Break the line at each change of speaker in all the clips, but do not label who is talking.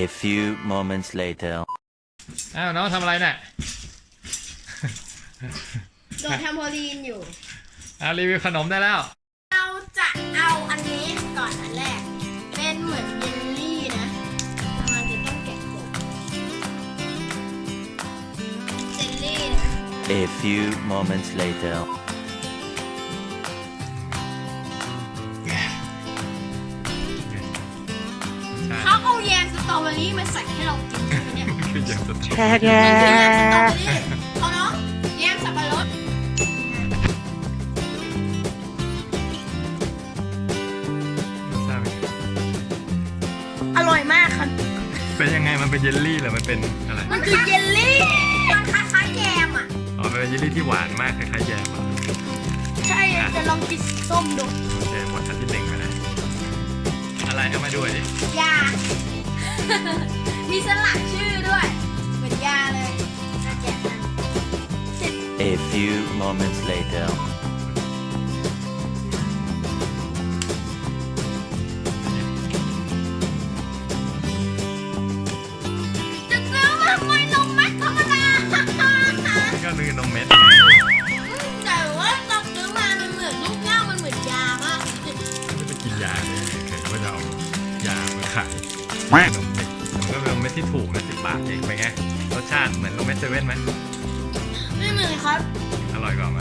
A few moments later.
อ้าวน้องทำอะไรเนี่ย
โดดแทมโพลีนอยู่
อ่ารีวิวขนมได้แล้ว
เราจะเอาอันนี้ก่อนอันแรก เป็นเหมือนเยลลี่นะมันจะต้องแกะกล่องเจลลี่นะ
A few moments later.
รอเบอรี่มาใส่ให้เรากินใช่ไหมเนี่ย
คืออย่างสุด
แค่แมั
นคือแยมสตรอเบอรี่เอาเนาะแยมสับปะรด
ทราบ
อร่อยมากครับ
เป็นยังไงมันเป็นเยลลี่หรือมันเป็นอะไร
มันคือเยลลี่ มันคล้ายๆแยมอะ
อ๋อเป็นเยลลี่ที่หวานมากคล้ายๆแยมอะ
ใช่จะลองกินส้มดู
โอเคหมดอันที่หนึ่งไปแล้วอะไรเอามาด้วยดิ
ยา มีสลักชื่อด้วย เหมือนยาเลยน่าแกะมัน
A few moments later.
จะซื้อมาไม่นมแม็กธรรมดา
ก็คือนมเม็ด
แต่ว่าตอนซื้อมามันเหมือนลูกเง่ามันเหมือนยามาก
จะไปกินยาเลยเคยว่าจะเอายามาขายนม เม็ดมันก็เป็นนมเม็ดที่ถูกนะสิบบาทเองไปนไงรสชาติเหมือนนมเม็ดเซเว่นไหม
ไม่เหมือนครับ
อร่อยกว่าไหม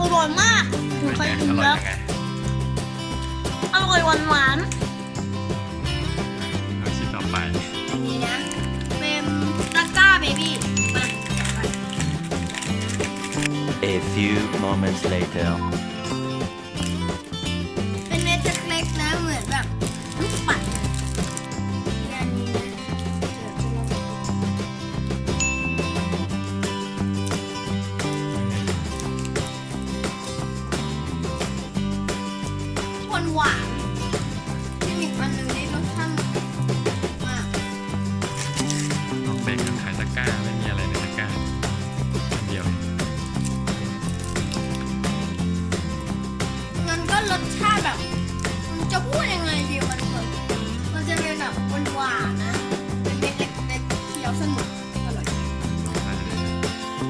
อร่อยมากหนู
เป็น
เคย
ไง
กิน
อร่อย
แล้ว
ยังไง
อร่อยหวานหวาน
เอาชิ้นต่อไป
ๆอย่างนี้นะเป็นตะกร้าเบบี้มาแกะไป
A few moments later.
อร่อย
ลองทานเลยนะ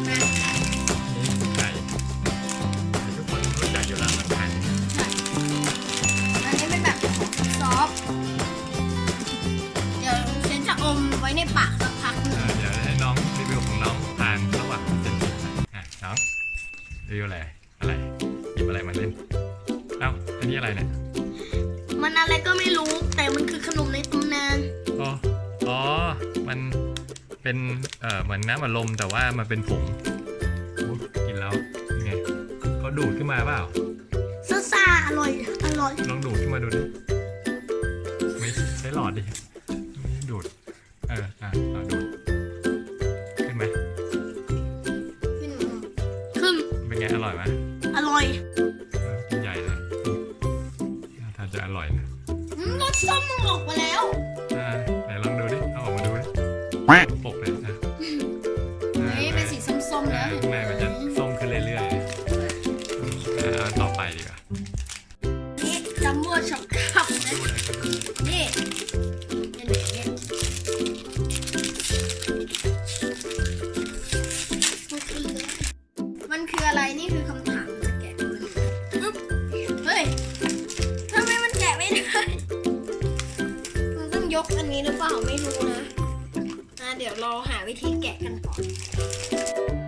นะ
นี่ไก่ทุกคนรู้จักอยู่แล้วมันไก่
ใช่อันนี้เป็นแบบของซอฟต์เดี๋ยวฉันจะอมไว้ในปากสักพักหนึ่ง
เออเดี๋ยวให้น้องรีวิวของน้องทานระหว่างเดสิบอะน้องรีวิวอะไร อะไรหยิบอะไรมาเล่น เอ้าอันนี้อะไรเนี่ย
มันอะไรก็ไม่รู้แต่มันคือขนมในตำนาน
อ๋ออ๋อมัน เป็นเอ่อเหมือนน้ำอัดลมแต่ว่ามันเป็นผงโอ้กินแล้วเป็นไงเขาดูดขึ้นมาเปล่า
ซ่าซาอร่อย อร่อย
ลองดูดขึ้นมาดูดิ ไม่ใช้หลอดดิ ไม่ดูด เออ อะอะดู จำมโบ้ช็
อก
คับนะนี่างเงมั
นคือ
อะไรนี่คือคำถามจะแกะมันปึ๊
บเฮ้ยทำไมมันแกะไม่ได้
มันต้องยกอันนี้หรือเปล่าไม่รู้นะอะเดี๋ยว
รอหาวิธีแกะกันก่อน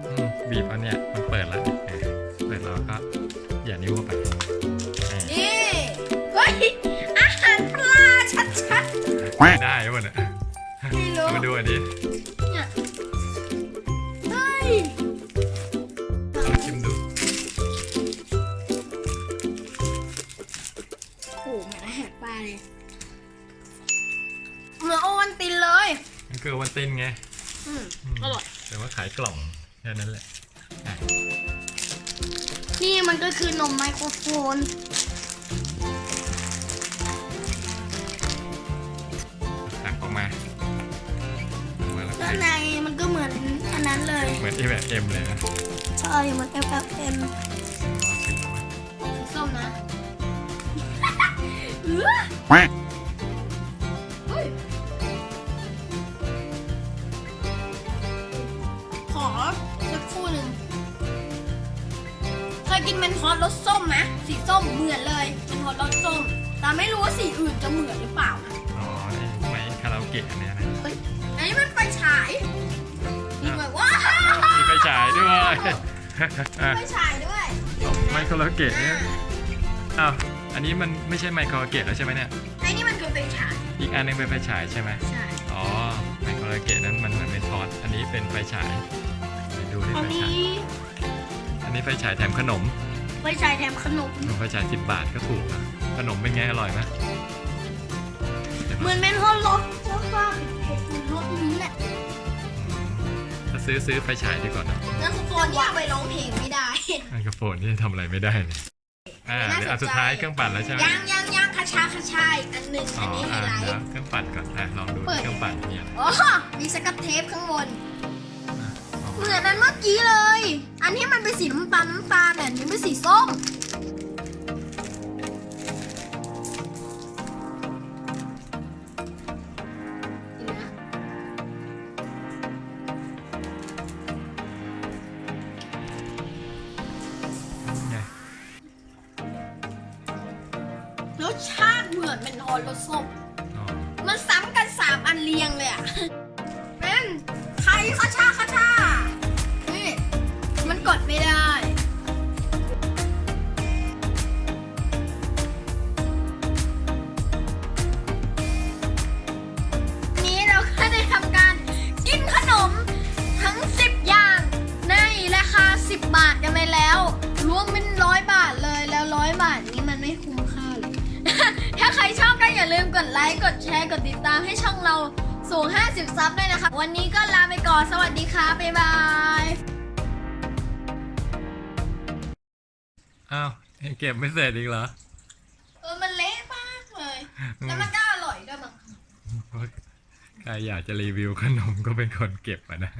อบีบเอาเนี่ย มันเปิดแล้ว ไม่ได้วะเนี่ย
ๆไม่รู้
มาดูอันนี้
เนี่ยเฮ้ย
มาชิมดู
โอ้โหเหมือนอาหารปลาเลยเหมือนโอวันตินเลย
มันคือวันตินไง
อืม
ม
อร่อย
แต่ว่าขายกล่องแค่นั้นแหละอะ
นี่มันก็คือนมไมโครโฟนา
แล้ว
ด้านในมันก็เหมือนอันนั้นเลย
เหมือนที่แบบเอ็มเลยนะ
ใช่เหมือน F F M
เอาชิมดู
สีส้มนะเออเฮ้ยขอสักครู่หนึ่งเคยกินเมนทอสรสส้มไหมสีส้มเหมือนเลยเมนทอสรสส้ม แต่ไม่รู้ว่าสีอื่นจะเหมือนหรือเปล่านะ
อ๋อนี่ไม้คาราโอเกะอันเนี้ยนะ
เฮ้ย อันนี้มันไฟฉายนี่แบบว้า
มีไฟฉายด้วย
ไฟฉายด้วย
ไมโครโลเกตเนี่ยอ้าวอันนี้มันไม่ใช่ไมโครโลเกตแล้วใช่ไหมเนี่ย
ไอ้นี่มันคือไฟฉาย
อีกอันหนึงเป็นไฟฉายใช่ไหม
ใช่
อ๋อไมโครโลเกตนั้นมันเหมือนเป็นทอดอันนี้เป็นไฟฉายเดี๋ยวดูที่
อัน
ไฟฉาย
นี้
อันนี้ไฟฉายแถมขนม
ไฟฉายแถมขนม
ไฟฉายสิบบาทก็ถูกนะขนมเป็นไงอร่อยไหมเดี๋ยว
เห
มา
มือนเป็นฮอลล์แล้วก็เห็ดเหมือน รถนี้แหละ
ถ้าซื้อซื้อไฟฉายดีกว่านะ
แล้วทุกคนว่าไปร้องเพลงไม่ได้
ไมโครโฟนนี่ทำอะไรไม่ได้เลยอ่าเดี๋ยวอันสุดท้ายเครื่องปั่นแล้วใช่ไหม
ยังยังยังคาชาคาชายอันหนึ่ง
อ๋
อั
อน
นี้ไฮ
อ่า
ไล
เดี๋ยว
ท์
เครื่องปั่นก่อนอะลองดู
เปิด
เครื่องปั่นมีอะไร
อ๋อมีสกัดเทปข้างบน
ลอง
เหมือนอันเมื่อกี้เลย อันที่มันเป็นสีน้ำตาลน้ำตาลเนี่ยอันนี้เป็นสีส้ม อนเป็นฮอลรสส้ม
อ๋อ
มันซ้ำกันสามอันเรียงเลยอะเป็นไข่ข้าชาข้าชานี่มันกดไม่ได้นี้เราก็ได้ทำการกินขนมทั้ง10อย่างในราคา10 บาทกันไปแล้ว รวมเป็นร้อยบาทเลยแล้วร้อยบาทนี้ อบก็อย่าลืมกดไลค์ กดแชร์ กดติดตามให้ช่องเราสูง 50 ซับด้วยนะคะ วันนี้ก็ลาไปก่อน สวัสดีค่ะ บ๊ายบาย
อ้าวยังเก็บไม่เสร็จอีกเหรอ
เออ มันเละมากเลย แล้วมันก็อร่อยด้วยมั้ง
ใครอยากจะรีวิวขนมก็เป็นคนเก็บอะนะ